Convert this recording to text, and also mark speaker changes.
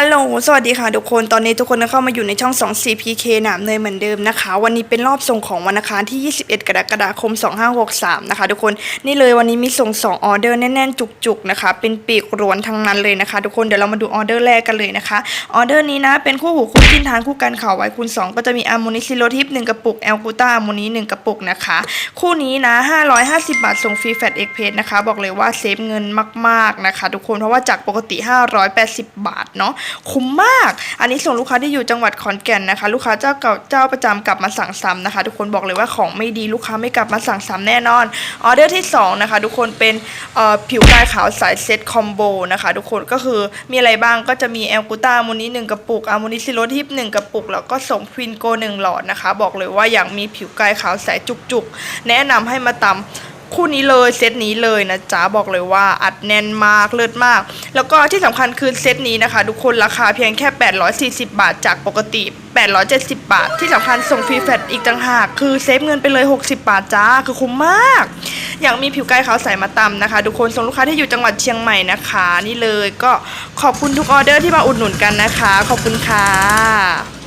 Speaker 1: ฮัลโหล สวัสดีค่ะทุกคน ตอนนี้ทุกคนก็เข้ามาอยู่ในช่อง2 CPK หนามเนยเหมือนเดิมนะคะ วันนี้เป็นรอบส่งของวันอังคารที่ 21 กรกฎาคม 2563 นะคะ ทุกคน นี่เลยวันนี้มีส่ง 2 ออเดอร์แน่น ๆ จุก ๆ นะคะ เป็นปีกรวนทั้งนั้นเลยนะคะ ทุกคน เดี๋ยวเรามาดูออเดอร์แรกกันเลยนะคะ ออเดอร์นี้นะ เป็นคู่หูคู่จินทานคู่กันข่าวไว้คูณ2ก็จะมีอะโมนิซิโลทิป1กระปุก แอลกูต้าอะโมนิ1กระปุกนะคะ คู่นี้นะ 550 บาท ส่งฟรีแฟตเอ็กเพสนะคะ บอกเลยว่าเซฟเงินมาก ๆ นะคะ ทุกคน เพราะว่าจากปกติ 580 บาทเนาะคุ้มมาก อันนี้ส่งลูกค้าที่อยู่จังหวัดขอนแก่นนะคะ ลูกค้าเจ้าเก่าเจ้าประจำกลับมาสั่งซ้ำนะคะ ทุกคนบอกเลยว่าของไม่ดีลูกค้าไม่กลับมาสั่งซ้ำแน่นอนออเดอร์ที่สองนะคะทุกคนเป็นผิวกายขาวสายเซตคอมโบนะคะทุกคนก็คือมีอะไรบ้างก็จะมีแอลกูต้ามูนิหนึ่งกระปุกอะมูนิซิโรทิปหนึ่งกระปุก แล้วก็ส่งควินโกหนึ่งหลอดนะคะ บอกเลยว่าอยากมีผิวกายขาวใสจุกๆ แนะนำให้มาตำ คู่นี้เลยเซตนี้เลยนะจ๊ะบอกเลยว่าอัดแน่นมากเลิศมาก แล้วก็ที่สำคัญคือเซตนี้นะคะ ทุกคนราคาเพียงแค่ 840 บาท จากปกติ 870 บาท ที่สำคัญส่งฟรีแฟตอีกต่างหาก คือเซฟเงินไปเลย 60 บาทจ้าคือคุ้มมาก อย่ากมีผิวกายขาวใสมาตำนะคะ ทุกคนส่งลูกค้าที่อยู่จังหวัดเชียงใหม่นะคะ นี่เลยก็ขอบคุณทุกออเดอร์ที่มาอุดหนุนกันนะคะ ขอบคุณค่ะ